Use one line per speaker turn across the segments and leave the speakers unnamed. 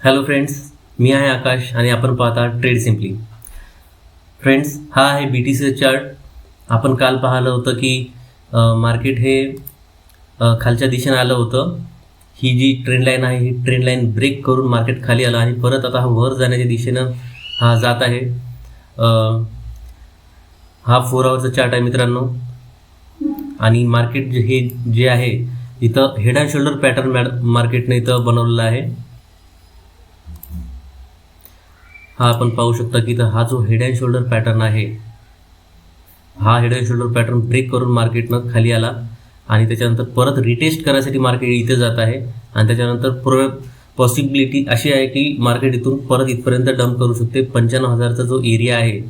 Hello friends मी आहे आकाश आणि आपण पाहता ट्रेड सिम्पली फ्रेंड्स हा आहे बी टी सी चार्ट आपण काल पाहिलं होतं की मार्केट हे खालच्या दिशेनं आलं होतं. ही जी ट्रेंड लाईन आहे ही ट्रेंड लाईन ब्रेक करून मार्केट खाली आलं आणि परत आता हा वर जाण्याच्या दिशेनं हा जात आहे. हा फोर आवरचा चार्ट आहे मित्रांनो. आणि मार्केट जे हे जे आहे इथं हेड अँड शोल्डर पॅटर्न मॅड मार्केटने इथं बनवलेलं आहे. हा आपण पाहू शकता की इथं हा जो हेड अँड शोल्डर पॅटर्न आहे हा head and shoulder pattern break करून मार्केटनं खाली आला आणि त्याच्यानंतर परत रिटेस्ट करायसाठी मार्केट इथे जात आहे आणि त्याच्यानंतर प्र पॉसिबिलिटी अशी आहे की मार्केट इथून परत इथपर्यंत डंप करू शकते. पंच्याण्णव हजारचा जो एरिया आहे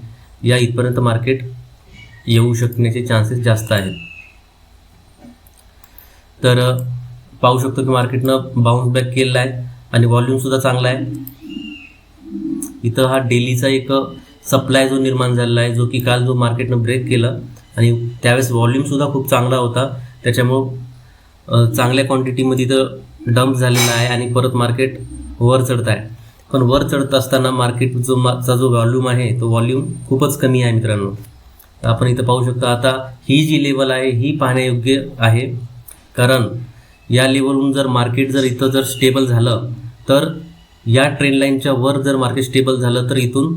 या इथपर्यंत मार्केट येऊ शकण्याचे चान्सेस जास्त आहेत. तर पाहू शकतो की मार्केटनं बाउन्स बॅक केलेला आहे आणि व्हॉल्यूमसुद्धा चांगला आहे. इथं हा डेलीचा एक सप्लाय जो निर्माण झालेला आहे जो की काल जो मार्केटनं ब्रेक केलं आणि त्यावेळेस व्हॉल्यूमसुद्धा खूप चांगला होता. त्याच्यामुळं चांगल्या क्वांटिटीमध्ये इथं डंप झालेला आहे आणि परत मार्केट वर चढत आहे. पण वर चढत असताना मार्केट जो माचा जो व्हॉल्यूम आहे तो व्हॉल्यूम खूपच कमी आहे मित्रांनो. आपण इथं पाहू शकतो आता ही जी लेवल आहे ही पाहण्यायोग्य आहे. कारण या लेवलहून जर मार्केट जर इथं जर स्टेबल झालं तर या ट्रेंड लाईनच्या वर जर मार्केट स्टेबल झालं तर इथून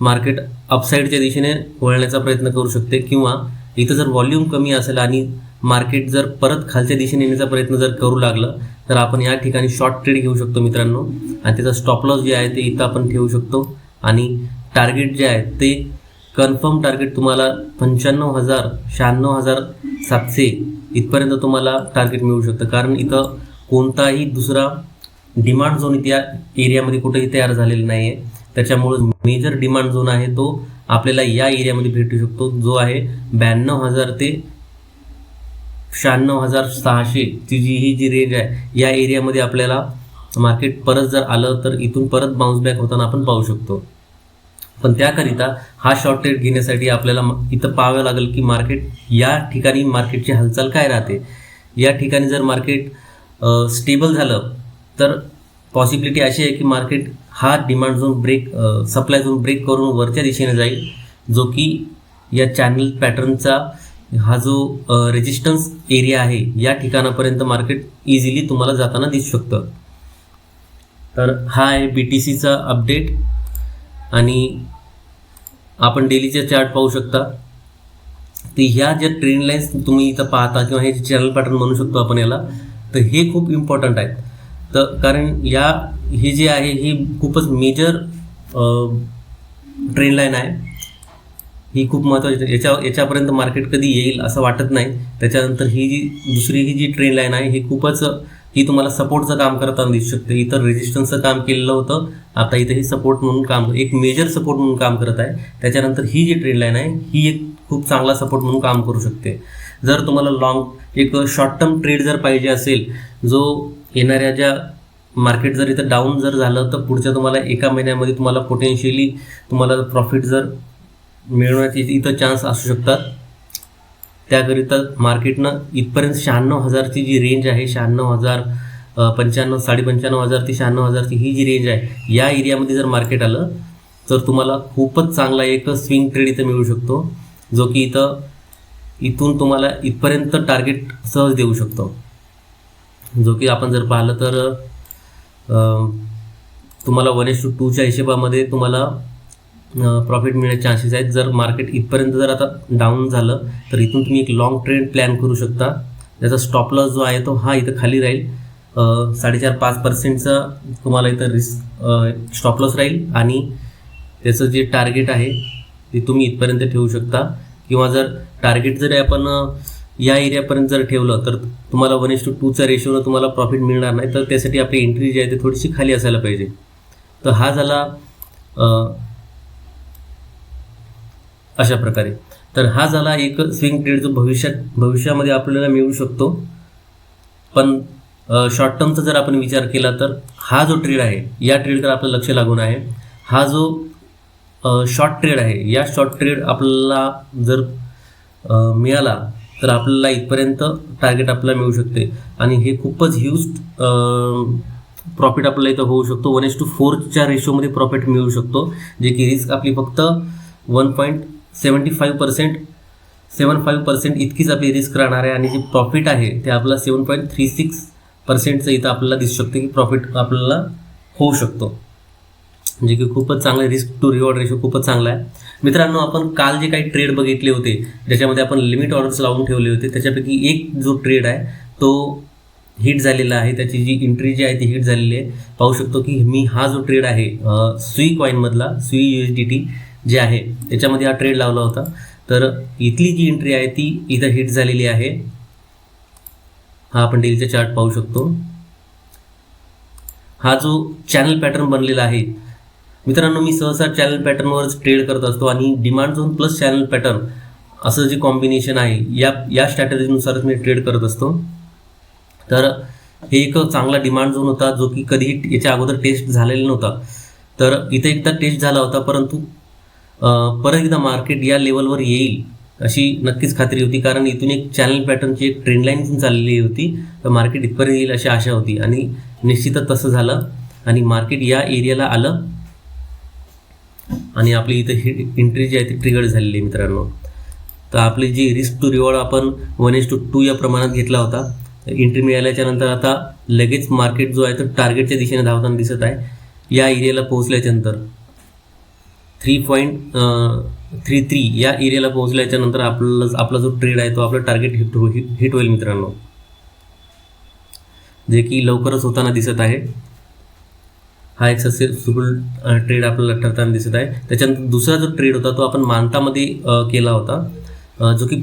मार्केट अपसाईडच्या दिशेने वळण्याचा प्रयत्न करू शकते. किंवा इथं जर व्हॉल्यूम कमी असेल आणि मार्केट जर परत खालच्या दिशेने येण्याचा प्रयत्न जर करू लागलं तर आपण या ठिकाणी शॉर्ट ट्रेड घेऊ शकतो मित्रांनो. आणि त्याचा स्टॉप लॉस जे आहे ते इथं आपण ठेवू शकतो. आणि टार्गेट जे आहे ते कन्फर्म टार्गेट तुम्हाला पंच्याण्णव हजार शहाण्णव हजार सातशे इथपर्यंत तुम्हाला टार्गेट मिळू शकतं. कारण इथं कोणताही दुसरा डिमांड झोन त्या एरियामध्ये कुठेही तयार झालेला नाही आहे त्याच्यामुळं मेजर डिमांड झोन आहे तो आपल्याला या एरियामध्ये भेटू शकतो जो आहे ब्याण्णव हजार ते शहाण्णव हजार सहाशेची जी ही जी रेंज आहे या एरियामध्ये आपल्याला मार्केट परत जर आलं तर इथून परत बाउन्स बॅक होताना आपण पाहू शकतो. पण त्याकरिता हा शॉर्ट ट्रेड घेण्यासाठी आपल्याला इथं पाहावं लागेल की मार्केट या ठिकाणी मार्केटची हालचाल काय राहते. या ठिकाणी जर मार्केट स्टेबल झालं तर पॉसिबिलिटी अशी आहे की मार्केट हा demand zone break supply zone break करून वरच्या दिशेने जाईल जो की या चॅनल पॅटर्नचा हा जो रेजिस्टन्स एरिया आहे या ठिकाणापर्यंत मार्केट इझिली तुम्हाला जाताना दिसू शकतं. तर हा आहे बी टी सीचा अपडेट आणि आपण डेलीचे चार्ट पाहू शकता. ते ह्या ज्या ट्रेंड लाईन्स तुम्ही इथं पाहता किंवा हे चॅनल पॅटर्न म्हणू शकतो आपण याला तर हे खूप इम्पॉर्टंट आहेत. तर कारण या ही जी आहे ही खूपच मेजर ट्रेन लाईन आहे. ही खूप महत्त्वाची आहे. याच्या याच्यापर्यंत मार्केट कधी येईल असं वाटत नाही. त्याच्यानंतर ही जी दुसरी ही जी ट्रेन लाईन आहे ही खूपच ही तुम्हाला सपोर्टचं काम करताना दिसू शकते. इतर रेजिस्टन्सचं काम केलेलं होतं. आता इथे ही सपोर्ट म्हणून काम एक मेजर सपोर्ट म्हणून काम करत आहे. त्याच्यानंतर ही जी ट्रेन लाईन आहे ही एक खूप चांगला सपोर्ट म्हणून काम करू शकते. जर तुम्हाला लॉंग एक शॉर्ट टर्म ट्रेड जर पाहिजे असेल जो येणाऱ्या ज्या मार्केट जर इथं डाऊन जर झालं तर पुढच्या तुम्हाला एका महिन्यामध्ये तुम्हाला पोटेन्शियली तुम्हाला प्रॉफिट जर मिळवण्याचे इथं चान्स असू शकतात. त्याकरिता मार्केटनं इथपर्यंत शहाण्णव हजारची जी रेंज आहे शहाण्णव हजार पंच्याण्णव साडेपंच्याण्णव हजार ते शहाण्णव हजारची ही जी रेंज आहे या एरियामध्ये जर मार्केट आलं तर तुम्हाला खूपच चांगला एक स्विंग ट्रेड इथं मिळू शकतो जो की इथं इथून तुम्हाला इथपर्यंत टार्गेट सहज देऊ शकतो. जो की आपण जर पाहिलं तर तुम्हाला वन एस टू टूच्या हिशेबामध्ये तुम्हाला प्रॉफिट मिळण्याचे चान्सेस आहेत. जर मार्केट इथपर्यंत जर आता डाऊन झालं तर इथून तुम्ही एक लॉंग ट्रेंड प्लॅन करू शकता. त्याचा स्टॉप लॉस जो आहे तो हा इथं खाली राहील. साडेचार पाच पर्सेंटचा तुम्हाला इथं रिस्क स्टॉप लॉस राहील. आणि त्याचं जे टार्गेट आहे ते तुम्ही इथपर्यंत ठेवू शकता. किंवा जर टार्गेट जरी आपण या एरियापर्यंत जर ठेवलं तर तुम्हाला वन एस टू टूचा रेशोनं तुम्हाला प्रॉफिट मिळणार नाही. तर त्यासाठी आपली एंट्री जी आहे ती थोडीशी खाली असायला पाहिजे. तर हा झाला अशा प्रकारे. तर हा झाला एक स्विंग ट्रेड जो भविष्यात भविष्यामध्ये आपल्याला मिळू शकतो. पण शॉर्ट टर्मचा जर आपण विचार केला तर हा जो ट्रेड आहे या ट्रेडकडे आपलं लक्ष लागून आहे. हा जो शॉर्ट ट्रेड आहे या शॉर्ट ट्रेड आपल्याला जर मिळाला तर आपल्याला इथपर्यंत टार्गेट आपल्याला मिळू शकते. आणि हे खूपच ह्यूज प्रॉफिट आपल्याला इथं होऊ शकतो. वन एस टू फोरच्या रेशोमध्ये प्रॉफिट मिळू शकतो. जे की रिस्क आपली फक्त one point seventy five percent seven five percent इतकीच आपली रिस्क राहणार आहे. आणि जे प्रॉफिट आहे ते आपला सेवन पॉईंट थ्री सिक्स पर्सेंटचं इथं आपल्याला दिसू शकते की प्रॉफिट आपल्याला होऊ शकतो. जे की खूपच चांगलं रिस्क टू रिवॉर्ड रेशो खूपच चांगला आहे. मित्रांनो आपण काल जे काही ट्रेड बघितले होते ज्याच्यामध्ये आपण लिमिट ऑर्डर्स लावून ठेवले होते त्याच्यापैकी एक जो ट्रेड आहे तो हिट झालेला आहे. त्याची जी एंट्री जी आहे ती हिट झालेली आहे. पाहू शकतो की मी हा जो ट्रेड आहे सुई कॉईनमधला सुई यू एस डी टी जे आहे त्याच्यामध्ये हा ट्रेड लावला होता. तर इथली जी एंट्री आहे ती इथं हिट झालेली आहे. हा आपण डेलीचा चार्ट पाहू शकतो. हा जो चॅनल पॅटर्न बनलेला आहे मित्रांनो मी सहसा चॅनल पॅटर्नवरच ट्रेड करत असतो आणि demand zone plus channel pattern असं जे कॉम्बिनेशन आहे या या स्ट्रॅटजीनुसारच मी ट्रेड करत असतो. तर हे एक चांगला डिमांड झोन होता जो की कधीही याच्या अगोदर टेस्ट झालेला नव्हता. तर इथं एकदा टेस्ट झाला होता परंतु परत एकदा मार्केट या लेवलवर येईल अशी नक्कीच खात्री होती. कारण इथून एक चॅनल पॅटर्नची एक ट्रेंडलाईन चाललेली होती तर मार्केट इथपर्यंत येईल अशी आशा होती. आणि निश्चितच तसं झालं आणि मार्केट या एरियाला आलं. आणि आपली इथं ही एंट्री जी आहे ती ट्रिगर झालेली आहे मित्रांनो. तर आपली जी रिस्क टू रिवॉर्ड आपण वन एस टू टू या प्रमाणात घेतला होता एंट्री मिळाल्याच्या नंतर आता लगेच मार्केट जो आहे तो टार्गेटच्या दिशेने धावताना दिसत आहे. या एरियाला पोहोचल्याच्या नंतर थ्री पॉईंट थ्री थ्री या एरियाला पोहोचल्याच्या नंतर आपला आपला जो ट्रेड आहे तो आपला टार्गेट हिट हो हिट होईल मित्रांनो. जे की लवकरच होताना दिसत आहे. हा एक सक्सेसफुल ट्रेड आपल्याला ठरताना दिसत आहे. त्याच्यानंतर दुसरा जो ट्रेड होता तो आपण मानतामध्ये केला होता. जो की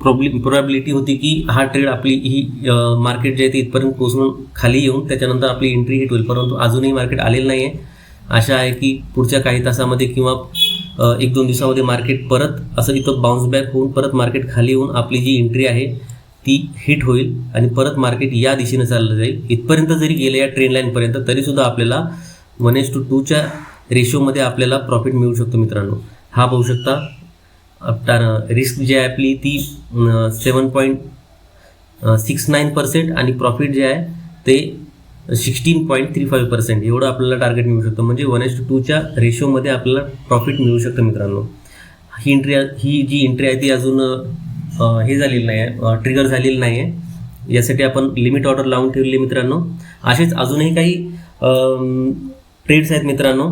प्रॉब्लिम प्रोबॅबिलिटी होती की हा ट्रेड आपली ही मार्केट जे आहे ते इथपर्यंत पोचून खाली येऊन त्याच्यानंतर आपली एंट्री हिट होईल. परंतु अजूनही मार्केट आलेलं नाही आहे आशा आहे की पुढच्या काही तासामध्ये किंवा एक दोन दिवसामध्ये मार्केट परत असं इथं बाउन्स बॅक होऊन परत मार्केट खाली येऊन आपली जी एंट्री आहे ती हिट होईल आणि परत मार्केट या दिशेने चाललं जाईल. इथपर्यंत जरी गेलं या ट्रेन लाईनपर्यंत तरीसुद्धा आपल्याला वन एस टू टूच्या रेशोमध्ये आपल्याला प्रॉफिट मिळू शकतो मित्रांनो. हा पाहू शकता. आपटा रिस्क जी आहे आपली ती seven point six nine percent आणि प्रॉफिट जे आहे ते sixteen point three five percent एवढं आपल्याला टार्गेट मिळू शकतं. म्हणजे वन एस टू टूच्या रेशोमध्ये आपल्याला प्रॉफिट मिळू शकतं मित्रांनो. ही एंट्री ही जी एंट्री आहे ती अजून हे झालेलं नाही आहे ट्रिगर झालेलं नाही आहे यासाठी आपण लिमिट ऑर्डर लावून ठेवलेली मित्रांनो. असेच अजूनही काही ट्रेड्स आहेत मित्रांनो.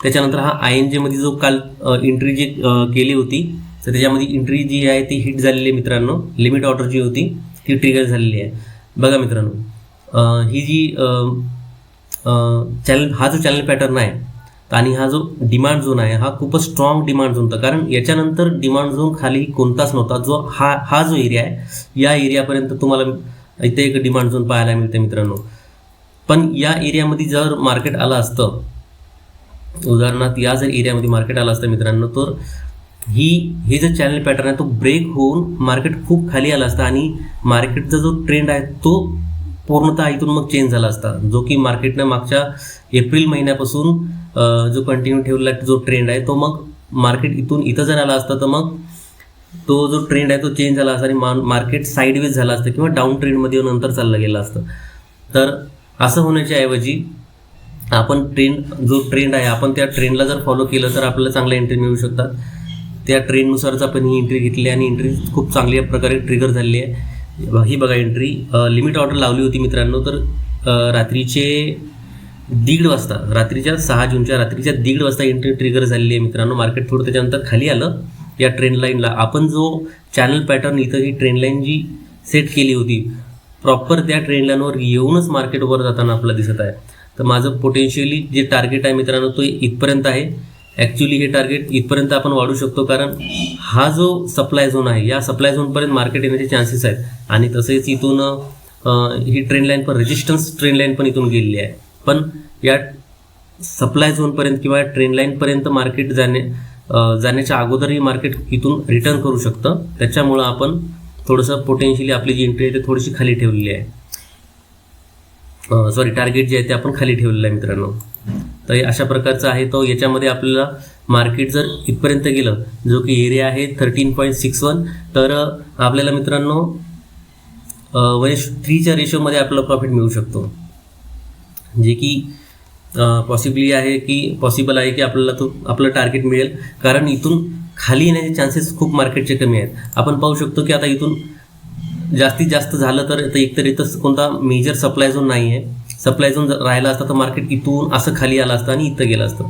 त्याच्यानंतर हा आय एन जेमध्ये जो काल एंट्री जी केली होती तर त्याच्यामध्ये एंट्री जी आहे ती हिट झालेली आहे मित्रांनो. लिमिट ऑर्डर जी होती ती ट्रिगर झालेली आहे. बघा मित्रांनो. ही जी चॅनल हा जो चॅनल पॅटर्न आहे आणि हा जो डिमांड झोन आहे हा खूपच स्ट्रॉंग डिमांड झोन होता. कारण याच्यानंतर डिमांड झोन खाली कोणताच नव्हता. जो हा हा जो एरिया आहे या एरियापर्यंत तुम्हाला इथे एक डिमांड झोन पाहायला मिळते मित्रांनो. पण या एरियामध्ये जर मार्केट आलं असतं उदाहरणार्थ या जर एरियामध्ये मार्केट आलं असतं मित्रांनो तर ही हे जे चॅनल पॅटर्न आहे तो ब्रेक होऊन मार्केट खूप खाली आला असता आणि मार्केटचा जो ट्रेंड आहे तो पूर्णतः इथून मग चेंज झाला असता. जो की मार्केटनं मागच्या एप्रिल महिन्यापासून जो कंटिन्यू ठेवला जो ट्रेंड आहे तो मग मार्केट इथून इथं जर आला असता तर मग तो जो ट्रेंड आहे तो चेंज झाला असता आणि मा मार्केट साईडवेज झाला असतं किंवा डाऊन ट्रेंडमध्ये नंतर चाललं गेलं असतं. तर असं होण्याच्या ऐवजी आपण ट्रेंड जो ट्रेंड आहे आपण त्या ट्रेंडला जर फॉलो केलं तर आपल्याला चांगल्या एंट्री मिळू शकतात. त्या ट्रेंडनुसारच आपण ही एंट्री घेतली आणि एंट्री खूप चांगल्या प्रकारे ट्रिगर झालेली आहे. ही बघा एंट्री लिमिट ऑर्डर लावली होती मित्रांनो तर रात्रीचे दीड वाजता रात्रीच्या सहा जूनच्या रात्रीच्या दीड वाजता एंट्री ट्रिगर झालेली आहे मित्रांनो. मार्केट थोडं त्याच्यानंतर खाली आलं. या ट्रेंड लाईनला आपण जो चॅनल पॅटर्न इथं ही ट्रेंड लाईन जी सेट केली होती प्रॉपर त्या ट्रेंड लाईनवर येऊनच मार्केटवर जाताना आपल्याला दिसत आहे. तर माझं पोटेन्शियली जे टार्गेट आहे मित्रांनो तो इथपर्यंत आहे. ॲक्च्युली हे टार्गेट इथपर्यंत आपण वाढू शकतो कारण हा जो सप्लाय झोन आहे या सप्लाय झोनपर्यंत मार्केट येण्याचे चान्सेस आहेत. आणि तसेच इथून ही ट्रेंड लाईन पण रेजिस्टन्स ट्रेंड लाईन पण इथून गेलेली आहे. पण या सप्लाय झोनपर्यंत किंवा ट्रेन लाईनपर्यंत मार्केट जाणे जाण्याच्या अगोदरही मार्केट इथून रिटर्न करू शकतं. त्याच्यामुळं आपण थोडंसं पोटेन्शियली आपली जी एंट्री आहे ती थोडीशी खाली ठेवलेली आहे. सॉरी टार्गेट जे आहे ते आपण खाली ठेवलेलं आहे मित्रांनो. तर हे अशा प्रकारचं आहे. तो याच्यामध्ये आपल्याला मार्केट जर इथपर्यंत गेलं जो की एरिया आहे थर्टीन पॉईंट सिक्स वन तर आपल्याला मित्रांनो वन थ्रीच्या रेशोमध्ये आपल्याला प्रॉफिट मिळू शकतो. जे की पॉसिबली आहे की पॉसिबल आहे की आपल्याला तो आपलं टार्गेट मिळेल. कारण इथून खाली येण्याचे चान्सेस खूप मार्केटचे कमी आहेत. आपण पाहू शकतो की आता इथून जास्तीत जास्त झालं तर आता एकतर इथं कोणता मेजर सप्लाय झोन नाही आहे सप्लाय झोन जर राहिला असता तर मार्केट इथून असं खाली आलं असतं आणि इथं गेलं असतं.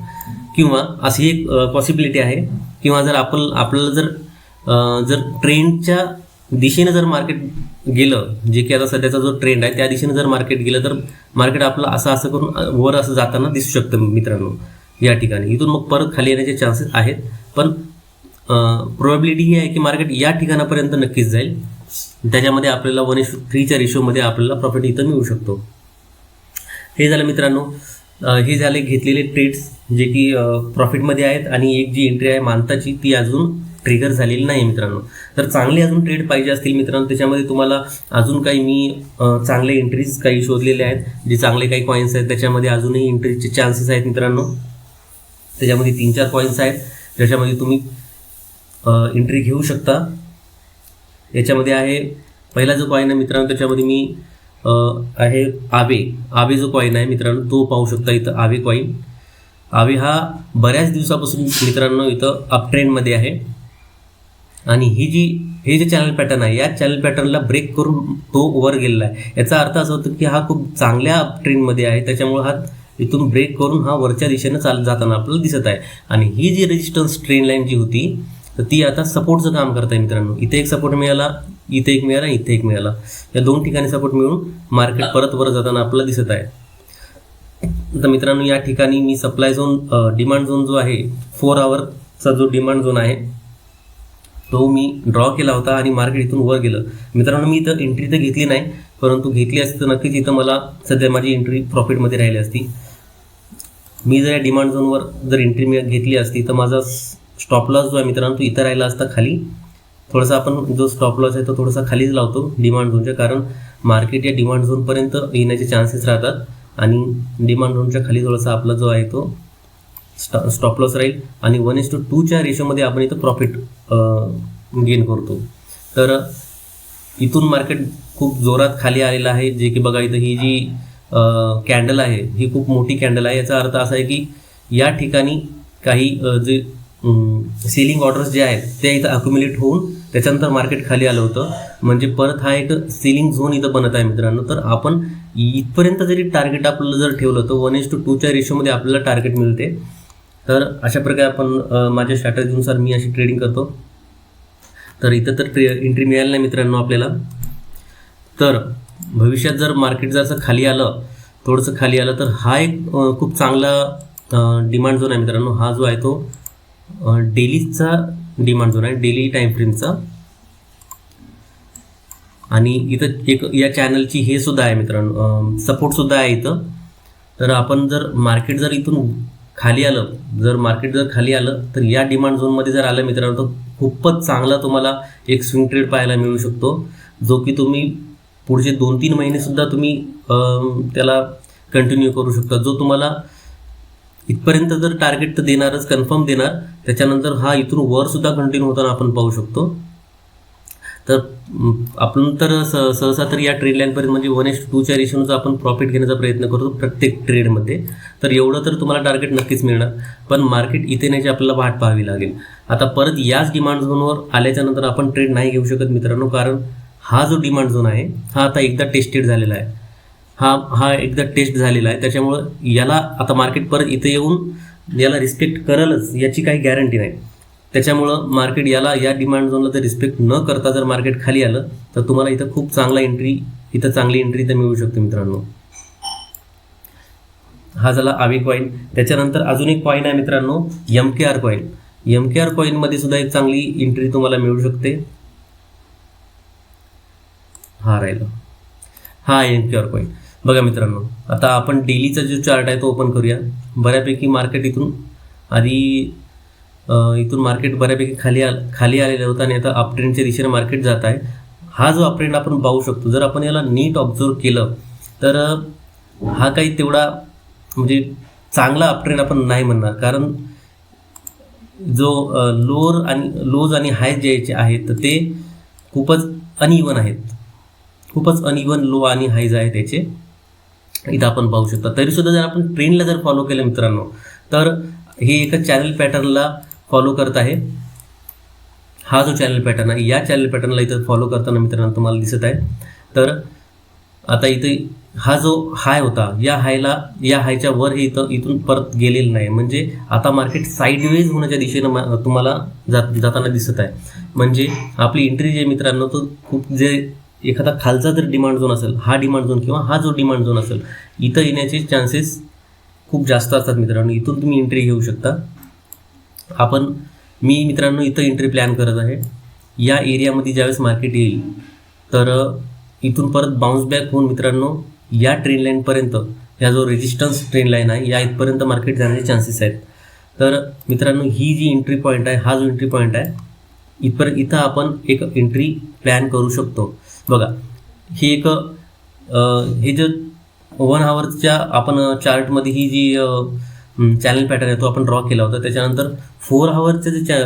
किंवा अशी एक पॉसिबिलिटी आहे. किंवा जर आपण आपल्याला जर जर ट्रेंडच्या दिशेनं जर मार्केट गेलं जे की आता सध्याचा जो ट्रेंड आहे त्या दिशेनं जर मार्केट गेलं तर मार्केट आपलं असं असं करून वर असं जाताना दिसू शकतं मित्रांनो या ठिकाणी. इथून मग परत खाली येण्याचे चान्सेस आहेत. पण प्रोबॅबिलिटी ही आहे की मार्केट या ठिकाणापर्यंत नक्कीच जाईल. त्याच्यामध्ये आपल्याला वन इश थ्रीच्या रेशोमध्ये आपल्याला प्रॉफिट इथं मिळू शकतो. हे झालं मित्रांनो. हे झाले घेतलेले ट्रेड्स जे की प्रॉफिटमध्ये आहेत. आणि एक जी एंट्री आहे मानताची ती अजून ट्रिगर झालेली नाही मित्रांनो. तर चांगले अजून ट्रेड पाहिजे असतील मित्रांनो त्याच्यामध्ये तुम्हाला अजून काही मी चांगले एंट्रीज काही शोधलेले आहेत जे चांगले काही कॉईन्स आहेत त्याच्यामध्ये अजूनही एंट्रीजचे चान्सेस आहेत मित्रांनो. त्याच्यामध्ये तीन चार कॉईन्स आहेत ज्याच्यामध्ये तुम्ही एंट्री घेऊ शकता. याच्यामध्ये आहे पहिला जो कॉईन आहे मित्रांनो त्याच्यामध्ये मी आहे आबे आबे जो कॉईन आहे मित्रांनो तो पाहू शकता इथं आबे कॉईन आवे हा बऱ्याच दिवसापासून मित्रांनो इथं अपट्रेंडमध्ये आहे. आणि ही जी हे जे चॅनल पॅटर्न आहे या चॅनल पॅटर्नला ब्रेक करून तो वर गेलेला आहे. याचा अर्थ असा होतो की हा खूप चांगल्या ट्रेनमध्ये ट्रेंडमध्ये आहे. त्याच्यामुळे हा इथून ब्रेक करून हा वरच्या दिशेनं चाल जाताना आपल्याला दिसत आहे. आणि ही जी रेजिस्टन्स ट्रेन लाईन जी होती तर ती आता सपोर्टचं काम करत आहे मित्रांनो. इथे एक सपोर्ट मिळाला इथे एक मिळाला इथे एक मिळाला. या दोन ठिकाणी सपोर्ट मिळून मार्केट परत वर जाताना आपल्याला दिसत आहे. तर मित्रांनो या ठिकाणी मी सप्लाय झोन डिमांड झोन जो आहे फोर आवरचा जो डिमांड झोन आहे तो मी ड्रॉ केला होता आणि मार्केट इथून वर गेलं. मित्रांनो मी इथं एंट्री तर घेतली नाही परंतु घेतली असती तर नक्कीच इथं मला सध्या माझी एंट्री प्रॉफिटमध्ये राहिली असती. मी जर या डिमांड झोनवर जर एंट्री मी घेतली असती तर माझा स्टॉप लॉस जो आहे मित्रांनो तो इथं राहिला असता खाली. थोडासा आपण जो स्टॉप लॉस आहे तो थोडासा खालीच लावतो डिमांड झोनच्या कारण मार्केट या डिमांड झोनपर्यंत येण्याचे चान्सेस राहतात आणि डिमांड झोनच्या खाली थोडासा आपला जो आहे तो स्टॉ स्टॉप लॉस राहील. आणि वन इज टू टूच्या रेशोमध्ये आपण इथं प्रॉफिट गेन करतो. तर इथून मार्केट खूप जोरात खाली आलेलं आहे. जे की बघा इथं ही जी कॅन्डल आहे ही खूप मोठी कॅन्डल आहे. याचा अर्थ असा आहे की या ठिकाणी काही जे सेलिंग ऑर्डर्स जे आहेत ते इथं अक्युम्युलेट होऊन त्याच्यानंतर मार्केट खाली आलं होतं. म्हणजे परत हा एक सेलिंग झोन इथं बनत आहे मित्रांनो. तर आपण इथपर्यंत जरी टार्गेट आपल्याला जर ठेवलं तर वन इज टू टूच्या रेशोमध्ये आपल्याला टार्गेट मिळते. तर अशा प्रकारे आपण माझ्या स्ट्रॅटजीनुसार मी अशी ट्रेडिंग करतो. तर इथं तर ट्रे एंट्री मिळाली नाही मित्रांनो आपल्याला. तर भविष्यात जर मार्केट जर असं खाली आलं थोडंसं खाली आलं तर हा एक खूप चांगला डिमांड झोन आहे मित्रांनो. हा जो आहे तो डेलीचा डिमांड झोन आहे. डेली टाईम फ्रेमचा आणि इथं एक या चॅनलची हे सुद्धा आहे मित्रांनो. सपोर्टसुद्धा आहे इथं. तर आपण जर मार्केट जर इथून खाली आलं जर मार्केट जर खाली आलं तर या डिमांड झोनमध्ये जर आलं मित्रांनो तर खूपच चांगला तुम्हाला एक स्विंग ट्रेड पाहायला मिळू शकतो. जो की तुम्ही पुढचे दोन तीन महिनेसुद्धा तुम्ही त्याला कंटिन्यू करू शकता. जो तुम्हाला इथपर्यंत जर टार्गेट तर देणारच कन्फर्म देणार त्याच्यानंतर हा इथून वर सुद्धा कंटिन्यू होताना आपण पाहू शकतो. तर आपण तर स सहसा तर या ट्रेड लाईनपर्यंत म्हणजे वन एस टूच्या रेशनचा आपण प्रॉफिट घेण्याचा प्रयत्न करतो प्रत्येक ट्रेडमध्ये तर एवढं तर तुम्हाला टार्गेट नक्कीच मिळणार. पण मार्केट इथे नाही आपल्याला वाट पाहावी लागेल. आता परत याच डिमांड झोनवर आल्याच्यानंतर आपण ट्रेड नाही घेऊ शकत मित्रांनो. कारण हा जो डिमांड झोन आहे हा आता एकदा टेस्टेड झालेला आहे. हा हा एकदा टेस्ट झालेला आहे. त्याच्यामुळं याला आता मार्केट परत इथे येऊन याला रिस्पेक्ट करलच याची काही गॅरंटी नाही. त्याच्यामुळं मार्केट याला या डिमांड झोनला जर रिस्पेक्ट न करता जर मार्केट खाली आलं तर तुम्हाला इथं खूप चांगला एंट्री इथं चांगली एंट्री इथं मिळू शकते मित्रांनो. हा झाला आवी कॉईन त्याच्यानंतर अजून एक कॉईन आहे मित्रांनो M K R coin M K R कॉईनमध्ये सुद्धा एक चांगली एंट्री तुम्हाला मिळू शकते. हा राहिला. हा एम के आर कॉईन बघा मित्रांनो आता आपण डेलीचा जो चार्ट आहे तो ओपन करूया. बऱ्यापैकी मार्केट इथून आधी इथून मार्केट बऱ्यापैकी खाली आल खाली आलेलं होतं आणि आता अपट्रेंडच्या दिशेने मार्केट जात आहे. हा जो अपट्रेंड आपण पाहू शकतो जर आपण याला नीट ऑब्झर्व केलं तर हा काही तेवढा म्हणजे चांगला अपट्रेंड आपण नाही म्हणणार. कारण जो लोअर आणि लोज आणि हाय जे आहेत तर ते खूपच अनइवन आहेत. खूपच अनइवन लो आणि हायज आहेत त्याचे. इथं आपण पाहू शकता. तरीसुद्धा जर आपण ट्रेंडला जर फॉलो केलं मित्रांनो तर हे एका चॅनल पॅटर्नला फॉलो करत आहे. हा जो चॅनल पॅटर्न आहे या चॅनल पॅटर्नला इथं फॉलो करताना मित्रांनो तुम्हाला दिसत आहे. तर आता इथे हा जो हाय होता या हायला या हायच्या वर हे इथं इथून परत गेलेलं नाही. म्हणजे आता मार्केट साईडवेज होण्याच्या दिशेनं मा- तुम्हाला जात जाताना दिसत आहे. म्हणजे आपली एंट्री जे मित्रांनो तो खूप जे एखादा खालचा जर डिमांड झोन असेल हा डिमांड झोन किंवा हा जो डिमांड झोन असेल इथं येण्याचे चान्सेस खूप जास्त असतात मित्रांनो. इथून तुम्ही एंट्री घेऊ शकता. आपण मी मित्रांनो इथं एंट्री प्लॅन करत आहे. या एरियामध्ये ज्यावेळेस मार्केट येईल तर इथून परत बाउन्स बॅक होऊन मित्रांनो या ट्रेन लाईनपर्यंत ह्या जो रेजिस्टन्स ट्रेन लाईन आहे या इथपर्यंत मार्केट जाण्याचे चान्सेस आहेत. तर मित्रांनो ही जी एंट्री पॉईंट आहे हा जो एंट्री पॉईंट आहे इथपर्यंत इथं आपण एक एंट्री प्लॅन करू शकतो. बघा ही एक हे जे वन आवरच्या आपण चार्टमध्ये ही जी चॅनल पॅटर्न आहे तो आपण ड्रॉ केला होता. त्याच्यानंतर फोर आवरचा जे चॅ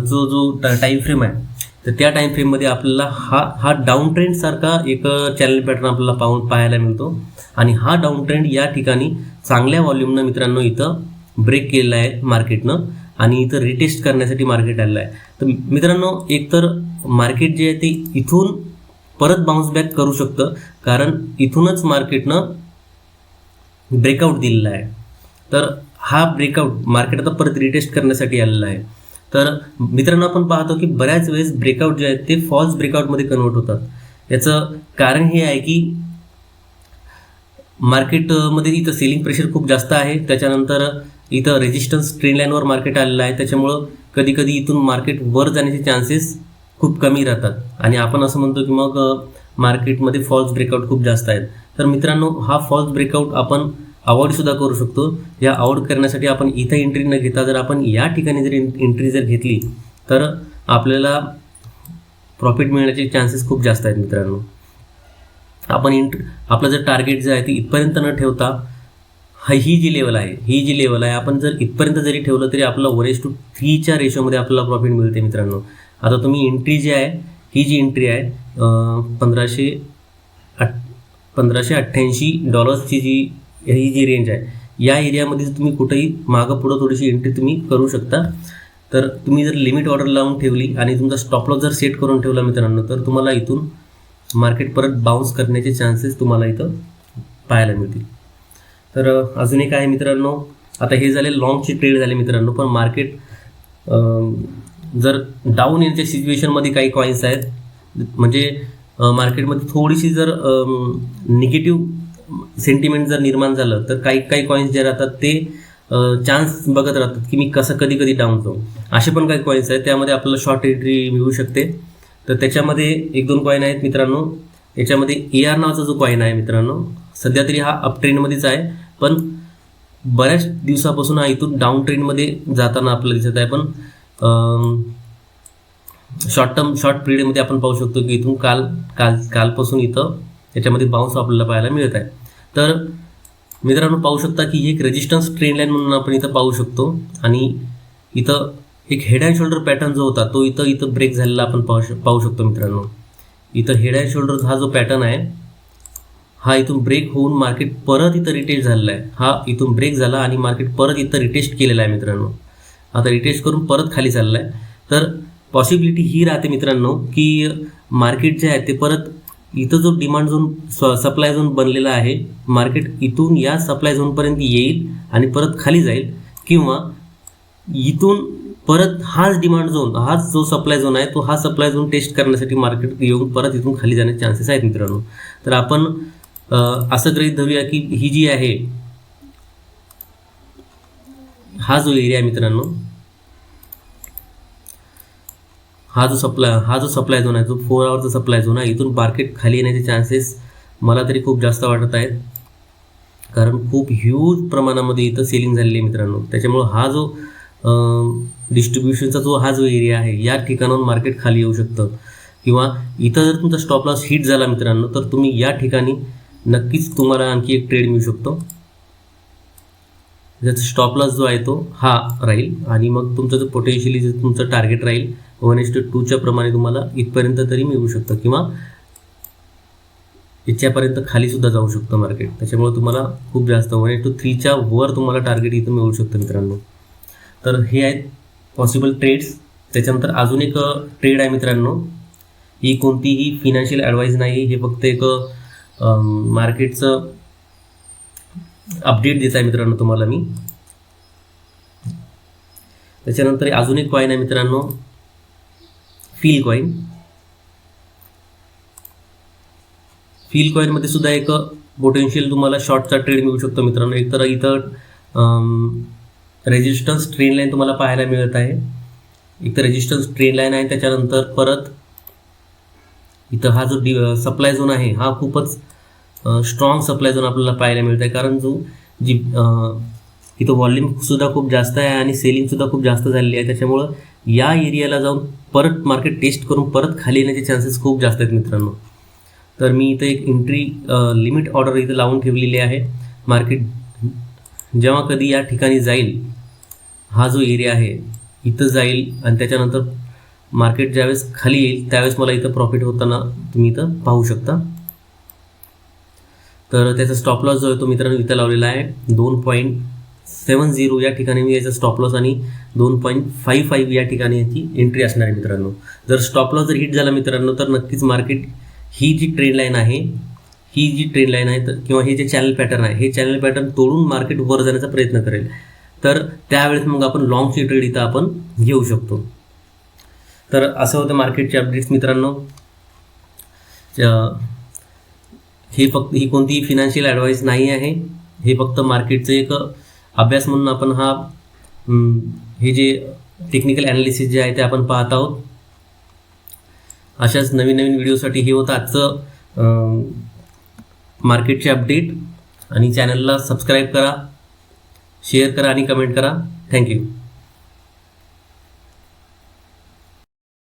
जो जो टाईम फ्रेम आहे तर त्या टाईम फ्रेममध्ये आपल्याला हा हा डाऊन ट्रेंड सारखा एक चॅनल पॅटर्न आपल्याला पाहून पाहायला मिळतो. आणि हा डाऊन ट्रेंड या ठिकाणी चांगल्या व्हॉल्यूमनं मित्रांनो इथं ब्रेक केलेला आहे मार्केटनं आणि इथं रिटेस्ट करण्यासाठी मार्केट आलेलं आहे. तर मित्रांनो एकतर मार्केट जे आहे ते इथून परत बाउन्स बॅक करू शकतं. कारण इथूनच मार्केटनं ब्रेकआउट दिलेला आहे. तर हा ब्रेकआउट मार्केट आता परत रिटेस्ट करण्यासाठी आलेला आहे. तर मित्रांनो आपण पाहतो की बऱ्याच वेळेस ब्रेकआउट जे आहेत ते फॉल्स ब्रेकआउटमध्ये कन्वर्ट होतात. याचं कारण हे आहे की मार्केटमध्ये इथं सेलिंग प्रेशर खूप जास्त आहे. त्याच्यानंतर इथं रेजिस्टन्स ट्रेन लाईनवर मार्केट आलेलं आहे. त्याच्यामुळं कधीकधी इथून मार्केट वर जाण्याचे चान्सेस खूप कमी राहतात. आणि आपण असं म्हणतो की मग मार्केटमध्ये फॉल्स ब्रेकआउट खूप जास्त आहेत. तर मित्रांनो हा फॉल्स ब्रेकआउट आपण अवॉर्डसुद्धा करू शकतो. या अवॉइड करण्यासाठी आपण इथं एंट्री न घेता जर आपण या ठिकाणी जर एंट्री जर घेतली तर आपल्याला प्रॉफिट मिळण्याचे चान्सेस खूप जास्त आहेत मित्रांनो. आपण इंट आपलं जर टार्गेट जे आहे ते इथपर्यंत न ठेवता हा ही जी लेवल आहे ही जी लेवल आहे आपण जर इथपर्यंत जरी ठेवलं तरी आपलं वरेज टू थ्रीच्या रेशोमध्ये आपल्याला प्रॉफिट मिळते मित्रांनो. आता तुम्ही एंट्री जी आहे ही जी एंट्री आहे पंधराशे अठ पंधराशे अठ्ठ्याऐंशी डॉलर्सची जी ही जी रेंज आहे या एरियामध्ये तुम्ही कुठेही मागं पुढं थोडीशी एंट्री तुम्ही करू शकता. तर तुम्ही जर लिमिट ऑर्डर लावून ठेवली आणि तुमचा स्टॉपलॉस जर सेट करून ठेवला मित्रांनो तर तुम्हाला इथून मार्केट परत बाउन्स करण्याचे चान्सेस तुम्हाला इथं पाहायला मिळतील. तर अजून एक आहे मित्रांनो आता हे झाले लॉंगचे ट्रेड झाले मित्रांनो पण मार्केट जर डाऊन येण्याच्या सिच्युएशनमध्ये काही कॉईन्स आहेत म्हणजे मार्केटमध्ये थोडीशी जर निगेटिव्ह सेंटिमेंट जर निर्माण झालं तर काही काही कॉईन्स जे राहतात ते चान्स बघत राहतात की मी कसं कधी कधी डाऊन जाऊ असे पण काही कॉईन्स आहेत त्यामध्ये आपल्याला शॉर्ट एंट्री मिळू शकते. तर त्याच्यामध्ये एक दोन कॉईन आहेत मित्रांनो. याच्यामध्ये ए आर नावाचा जो कॉईन आहे मित्रांनो सध्या तरी हा अप ट्रेंडमध्येच आहे. पण बऱ्याच दिवसापासून हा इथून डाऊन ट्रेंडमध्ये जाताना आपल्याला दिसत आहे. पण शॉर्ट टर्म शॉर्ट पिरियडमध्ये आपण पाहू शकतो की इथून काल काल कालपासून इथं याच्यामध्ये बाउन्स आपल्याला पाहायला मिळत आहे. तर मित्रांनो पाहू शकता की एक रेजिस्टन्स ट्रेन लाईन म्हणून आपण इथं पाहू शकतो. आणि इथं एक हेड अँड शोल्डर पॅटर्न जो होता तो इथं इथं ब्रेक झालेला आपण पाहू शक पाहू शकतो मित्रांनो. इथं हेड अँड शोल्डर हा जो पॅटर्न आहे हा इथून ब्रेक होऊन मार्केट परत इथं रिटेस्ट झालेला आहे. हा इथून ब्रेक झाला आणि मार्केट परत इथं रिटेस्ट केलेला आहे मित्रांनो. आता रिटेस्ट करून परत खाली चाललं आहे तर पॉसिबिलिटी ही राहते मित्रांनो की मार्केट जे आहे ते परत इथं जो डिमांड झोन सप्लाय झोन बनलेला आहे मार्केट इथून या सप्लाय झोनपर्यंत येईल आणि परत खाली जाईल किंवा इथून परत हाच डिमांड झोन हाच जो सप्लाय झोन आहे तो हा सप्लाय झोन टेस्ट करण्यासाठी मार्केट येऊन परत इथून खाली जाण्याचे चान्सेस आहेत मित्रांनो. तर आपण असं गृहीत धरूया की ही जी आहे हा जो एरिया आहे मित्रांनो हा जो सप्लाय हा जो सप्लाय झोन आहे जो फोर आवरचा सप्लाय झोन आहे इथून मार्केट खाली येण्याचे चान्सेस मला तरी खूप जास्त वाटत आहेत. कारण खूप ह्यूज प्रमाणामध्ये इथं सेलिंग झालेली आहे मित्रांनो. त्याच्यामुळं हा जो डिस्ट्रीब्युशनचा जो हा जो एरिया आहे या ठिकाणाहून मार्केट खाली येऊ शकतं. किंवा इथं जर तुमचा स्टॉप लॉस हिट झाला मित्रांनो तर तुम्ही या ठिकाणी नक्कीच तुम्हाला आणखी एक ट्रेड मिळू शकतो. ज्याचा स्टॉप लॉस जो आहे तो हा राहील. आणि मग तुमचा जो पोटेन्शियली जो तुमचं टार्गेट राहील वन एस टू टूच्या प्रमाणे तुम्हाला इथपर्यंत तरी मिळू शकतं. किंवा याच्यापर्यंत खालीसुद्धा जाऊ शकतं मार्केट त्याच्यामुळे तुम्हाला खूप जास्त वन टू थ्रीच्या वर तुम्हाला टार्गेट इथं मिळू शकतं मित्रांनो. तर हे आहेत पॉसिबल ट्रेड्स त्याच्यानंतर अजून एक ट्रेड आहे मित्रांनो. ही कोणतीही फिनान्शियल ॲडवाईस नाही. हे फक्त एक मार्केटचं अपडेट देत आहे मित्रांनो तुम्हाला मी. त्याच्यानंतर अजून एक कॉईन आहे मित्रांनो. फील कॉईन फील कॉईनमध्ये सुद्धा एक पोटेन्शियल तुम्हाला शॉर्टचा ट्रेड मिळू शकतो मित्रांनो. एक तर इथं रेजिस्टन्स ट्रेन लाईन तुम्हाला पाहायला मिळत आहे. एक तर रेजिस्टन्स ट्रेन लाईन आहे त्याच्यानंतर परत इथं हा जो डि सप्लाय झोन आहे हा खूपच स्ट्रॉंग सप्लाय झोन आपल्याला पाहायला मिळत आहे कारण जो जी इथं व्हॉल्यूमसुद्धा खूप जास्त आहे आणि सेलिंगसुद्धा खूप जास्त झालेली आहे. त्याच्यामुळं या एरियाला जाऊन परत मार्केट टेस्ट करून परत खाली येण्याचे चान्सेस खूप जास्त आहेत मित्रांनो. तर मी इथं एक एंट्री लिमिट ऑर्डर इथं लावून ठेवलेली आहे. मार्केट जेव्हा कधी या ठिकाणी जाईल हा जो एरिया आहे इथं जाईल आणि त्याच्यानंतर मार्केट ज्यावेळेस खाली येईल त्यावेळेस मला इथं प्रॉफिट होताना तुम्ही इथं पाहू शकता. तर त्याचा स्टॉप लॉस जो आहे तो मित्रांनो इथं लावलेला आहे. दोन पॉईंट सेवन झिरो या ठिकाणी मी याचा स्टॉप लॉस आणि दोन पॉईंट फाईव्ह फाईव्ह या ठिकाणी याची एंट्री असणार आहे मित्रांनो. जर स्टॉप लॉस जर हिट झाला मित्रांनो तर नक्कीच मार्केट ही जी ट्रेंड लाईन आहे ही जी ट्रेंड लाईन आहे तर किंवा हे जे चॅनल पॅटर्न आहे हे चॅनल पॅटर्न तोडून मार्केट वर जाण्याचा प्रयत्न करेल. तर त्यावेळेस मग आपण लॉंगची ट्रेड इथं आपण घेऊ शकतो. तर असं होतं मार्केटचे अपडेट्स मित्रांनो. हे फक्त ही कोणतीही फिनान्शियल ॲडवाईस नाही आहे. हे फक्त मार्केटचं एक अभ्यास म्हणून आपण हा हे जे टेक्निकल ॲनालिसिस जे आहे ते आपण पाहत आहोत. अशाच नवीन नवीन व्हिडिओसाठी हे होतं आजचं मार्केटचे अपडेट आणि चॅनलला सबस्क्राईब करा शेअर करा आणि कमेंट करा. थँक्यू